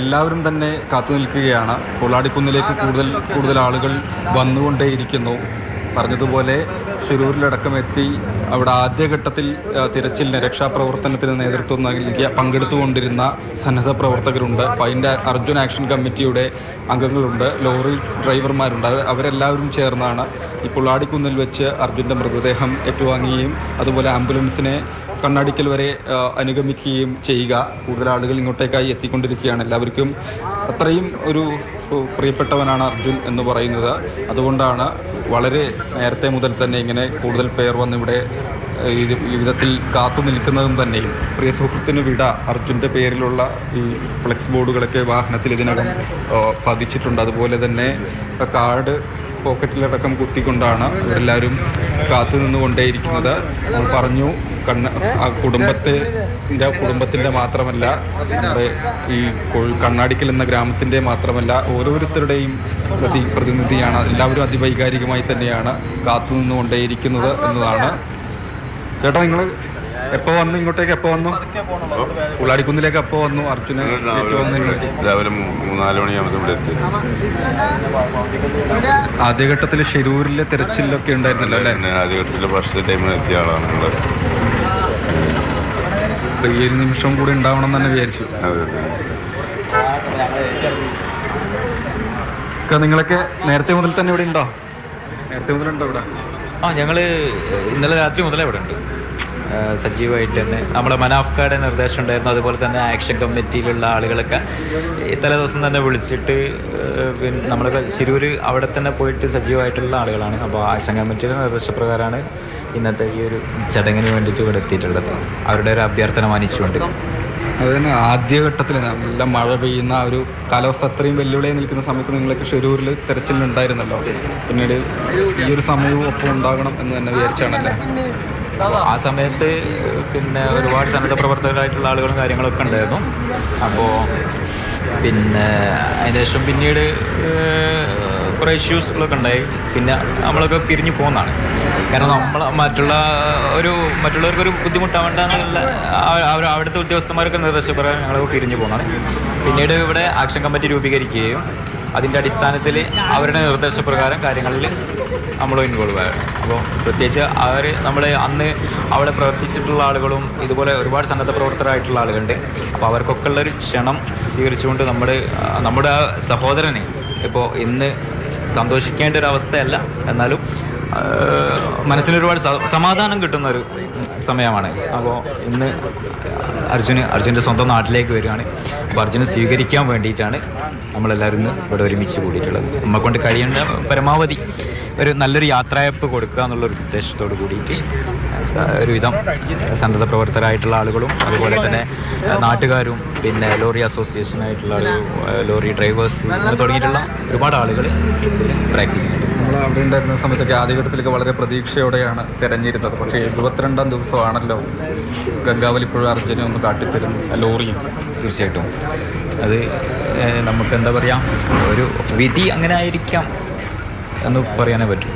എല്ലാവരും തന്നെ കാത്തു നിൽക്കുകയാണ്. പൊള്ളാടിക്കുന്നിലേക്ക് കൂടുതൽ കൂടുതൽ ആളുകൾ വന്നുകൊണ്ടേയിരിക്കുന്നു. പറഞ്ഞതുപോലെ ഷിരൂരിലടക്കം എത്തി അവിടെ ആദ്യഘട്ടത്തിൽ തിരച്ചിലിന് രക്ഷാപ്രവർത്തനത്തിന് നേതൃത്വം നൽകിയ പങ്കെടുത്തുകൊണ്ടിരുന്ന സന്നദ്ധ പ്രവർത്തകരുണ്ട്. ഫൈൻഡ് അർജുൻ ആക്ഷൻ കമ്മിറ്റിയുടെ അംഗങ്ങളുണ്ട്. ലോറി ഡ്രൈവർമാരുണ്ട്. അവരെല്ലാവരും ചേർന്നാണ് ഈ പുള്ളാടിക്കുന്നിൽ വെച്ച് അർജുന്റെ മൃതദേഹം ഏറ്റുവാങ്ങുകയും അതുപോലെ ആംബുലൻസിനെ കണ്ണാടിക്കൽ വരെ അനുഗമിക്കുകയും ചെയ്യുക. കൂടുതൽ ആളുകൾ ഇങ്ങോട്ടേക്കായി എത്തിക്കൊണ്ടിരിക്കുകയാണ്. എല്ലാവർക്കും അത്രയും ഒരു പ്രിയപ്പെട്ടവനാണ് അർജുൻ എന്ന് പറയുന്നത്. അതുകൊണ്ടാണ് വളരെ നേരത്തെ മുതൽ തന്നെ ഇങ്ങനെ കൂടുതൽ പേർ വന്ന് ഇവിടെ ഈ വിധത്തിൽ കാത്തു നിൽക്കുന്നതും തന്നെയും. പ്രിയ സുഹൃത്തിന് വിട അർജുന്റെ പേരിലുള്ള ഈ ഫ്ലെക്സ് ബോർഡുകളൊക്കെ വാഹനത്തിൽ ഇതിനകം പതിച്ചിട്ടുണ്ട്. അതുപോലെ തന്നെ കാർഡ് പോക്കറ്റിലടക്കം കുത്തിക്കൊണ്ടാണ് ഇവരെല്ലാവരും കാത്തു നിന്നുകൊണ്ടേയിരിക്കുന്നത്. നമ്മൾ പറഞ്ഞു കണ്ണ ആ കുടുംബത്തെ ന്റെ കുടുംബത്തിന്റെ മാത്രമല്ല നമ്മുടെ ഈ കണ്ണാടിക്കൽ എന്ന ഗ്രാമത്തിന്റെ മാത്രമല്ല ഓരോരുത്തരുടെയും പ്രതി പ്രതിനിധിയാണ് എല്ലാവരും അതിവൈകാരികമായി തന്നെയാണ് കാത്തു നിന്നുകൊണ്ടേയിരിക്കുന്നത് എന്നതാണ്. ചേട്ടാ നിങ്ങൾ എപ്പോൾ വന്നു? ഇങ്ങോട്ടേക്ക് എപ്പോൾ വന്നു? പുള്ളാടിക്കുന്നിലേക്ക് എപ്പോൾ വന്നു? അർജുന രാവിലെ മൂന്നാൽ മണിയാകുമ്പോൾ ഇവിടെ എത്തി. ആദ്യഘട്ടത്തിൽ ഷിരൂരിലെ തെരച്ചിലൊക്കെ ഉണ്ടായിരുന്നല്ലോ അല്ലേ? ആദ്യഘട്ടത്തിൽ ഫസ്റ്റ് ടൈമിൽ എത്തിയ ആളാണ് നിങ്ങൾ ഈ ഒരു നിമിഷം കൂടി ഉണ്ടാവണം എന്ന് തന്നെ വിചാരിച്ചു. നിങ്ങളൊക്കെ നേരത്തെ മുതൽ തന്നെ ഇവിടെ ഉണ്ടോ? നേരത്തെ മുതൽ ഉണ്ടോ ഇവിടെ? ആ ഞങ്ങൾ ഇന്നലെ രാത്രി മുതലേ ഇവിടെ ഉണ്ട്. സജീവമായിട്ട് തന്നെ. നമ്മളെ മനാഫ്കാരുടെ നിർദ്ദേശം ഉണ്ടായിരുന്നു. അതുപോലെ തന്നെ ആക്ഷൻ കമ്മിറ്റിയിലുള്ള ആളുകളൊക്കെ തലേ ദിവസം തന്നെ വിളിച്ചിട്ട് പിന്നെ നമ്മളൊക്കെ ശിരൂർ അവിടെ തന്നെ പോയിട്ട് സജീവമായിട്ടുള്ള ആളുകളാണ്. അപ്പോൾ ആക്ഷൻ കമ്മിറ്റിയുടെ നിർദ്ദേശപ്രകാരമാണ് ഇന്നത്തെ ഈ ഒരു ചടങ്ങിന് വേണ്ടിയിട്ട് ഇവിടെ എത്തിയിട്ടുള്ളത്. അവരുടെ ഒരു അഭ്യർത്ഥന മാനിച്ചുകൊണ്ട്. അത് തന്നെ ആദ്യഘട്ടത്തിൽ നല്ല മഴ പെയ്യുന്ന ഒരു കാലാവസ്ഥ അത്രയും വെല്ലുവിളിയായി നിൽക്കുന്ന സമയത്ത് നിങ്ങളൊക്കെ ഷെരൂരിൽ തെരച്ചിലുണ്ടായിരുന്നല്ലോ. പിന്നീട് ഈ ഒരു സമയവും ഒപ്പം ഉണ്ടാകണം എന്ന് തന്നെ വിചാരിച്ചാണല്ലേ? ആ സമയത്ത് പിന്നെ ഒരുപാട് സന്നദ്ധ പ്രവർത്തകരായിട്ടുള്ള ആളുകളും കാര്യങ്ങളൊക്കെ ഉണ്ടായിരുന്നു. അപ്പോൾ പിന്നെ അതിന് ശേഷം പിന്നീട് കുറേ ഇഷ്യൂസുകളൊക്കെ ഉണ്ടായി. പിന്നെ നമ്മളൊക്കെ പിരിഞ്ഞു പോകുന്നതാണ് കാരണം നമ്മൾ മറ്റുള്ള ഒരു മറ്റുള്ളവർക്കൊരു ബുദ്ധിമുട്ടാവേണ്ട എന്നുള്ള അവർ അവിടുത്തെ ഉദ്യോഗസ്ഥന്മാരൊക്കെ നിർദ്ദേശപ്രകാരം ഞങ്ങൾ പിരിഞ്ഞു പോകുന്നതാണ് പിന്നീട് ഇവിടെ ആക്ഷൻ കമ്മിറ്റി രൂപീകരിക്കുകയും അതിന്റെ അടിസ്ഥാനത്തിൽ അവരുടെ നിർദ്ദേശപ്രകാരം കാര്യങ്ങളിൽ നമ്മൾ ഇൻവോൾവ് ആയിരുന്നു അപ്പോൾ പ്രത്യേകിച്ച് അവർ നമ്മൾ അന്ന് അവിടെ പ്രവർത്തിച്ചിട്ടുള്ള ആളുകളും ഇതുപോലെ ഒരുപാട് സന്നദ്ധ പ്രവർത്തകരായിട്ടുള്ള ആളുകളുണ്ട്. അപ്പോൾ അവർക്കൊക്കെ ഉള്ളൊരു ക്ഷണം സ്വീകരിച്ചുകൊണ്ട് നമ്മൾ നമ്മുടെ ആ സഹോദരനെ ഇപ്പോൾ ഇന്ന് സന്തോഷിക്കേണ്ട ഒരു അവസ്ഥയല്ല. എന്നാലും മനസ്സിനൊരുപാട് സമാധാനം കിട്ടുന്ന ഒരു സമയമാണ്. അപ്പോൾ ഇന്ന് അർജുന് അർജുന്റെ സ്വന്തം നാട്ടിലേക്ക് വരികയാണ്. അപ്പോൾ അർജുനെ സ്വീകരിക്കാൻ വേണ്ടിയിട്ടാണ് നമ്മളെല്ലാവരും ഇന്ന് ഇവിടെ ഒരുമിച്ച് കൂടിയിട്ടുള്ളത്. നമ്മെ കൊണ്ട് കഴിയേണ്ട പരമാവധി ഒരു നല്ലൊരു യാത്രയപ്പ് കൊടുക്കുക എന്നുള്ളൊരു ഉദ്ദേശത്തോട് കൂടിയിട്ട് ഒരുവിധം സന്നദ്ധ പ്രവർത്തകരായിട്ടുള്ള ആളുകളും അതുപോലെ തന്നെ നാട്ടുകാരും പിന്നെ ലോറി അസോസിയേഷനായിട്ടുള്ള ലോറി ഡ്രൈവേഴ്സ് അങ്ങനെ തുടങ്ങിയിട്ടുള്ള ഒരുപാട് ആളുകൾ ഇതിൽ പ്രാക്ടീസ് അവിടെ ഉണ്ടായിരുന്ന സമയത്തൊക്കെ ആദ്യഘട്ടത്തിലൊക്കെ വളരെ പ്രതീക്ഷയോടെയാണ് തെരഞ്ഞിരുന്നത്. പക്ഷേ എഴുപത്തിരണ്ടാം ദിവസമാണല്ലോ ഗംഗാവലിപ്പുഴ അർജുനെ ഒന്ന് കാട്ടിത്തരും ലോറിയും. തീർച്ചയായിട്ടും. അത് നമുക്ക് എന്താ പറയുക ഒരു വിധി അങ്ങനെ ആയിരിക്കാം എന്ന് പറയാനേ പറ്റും.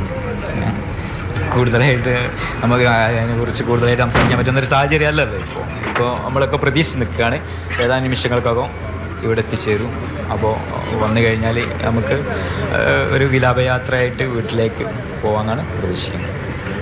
കൂടുതലായിട്ട് നമുക്ക് അതിനെക്കുറിച്ച് കൂടുതലായിട്ട് സംസാരിക്കാൻ പറ്റുന്ന ഒരു സാഹചര്യം അല്ലല്ലോ ഇപ്പോൾ ഇപ്പോൾ നമ്മളൊക്കെ പ്രതീക്ഷിച്ച് നിൽക്കുകയാണ്. ഏതാനും നിമിഷങ്ങൾക്കകം ഇവിടെ എത്തിച്ചേരും അപ്പോൾ വന്നു കഴിഞ്ഞാൽ നമുക്ക് ഒരു വിലാപയാത്രയായിട്ട് വീട്ടിലേക്ക് പോകാമെന്നാണ് പ്രതീക്ഷിക്കുന്നത്.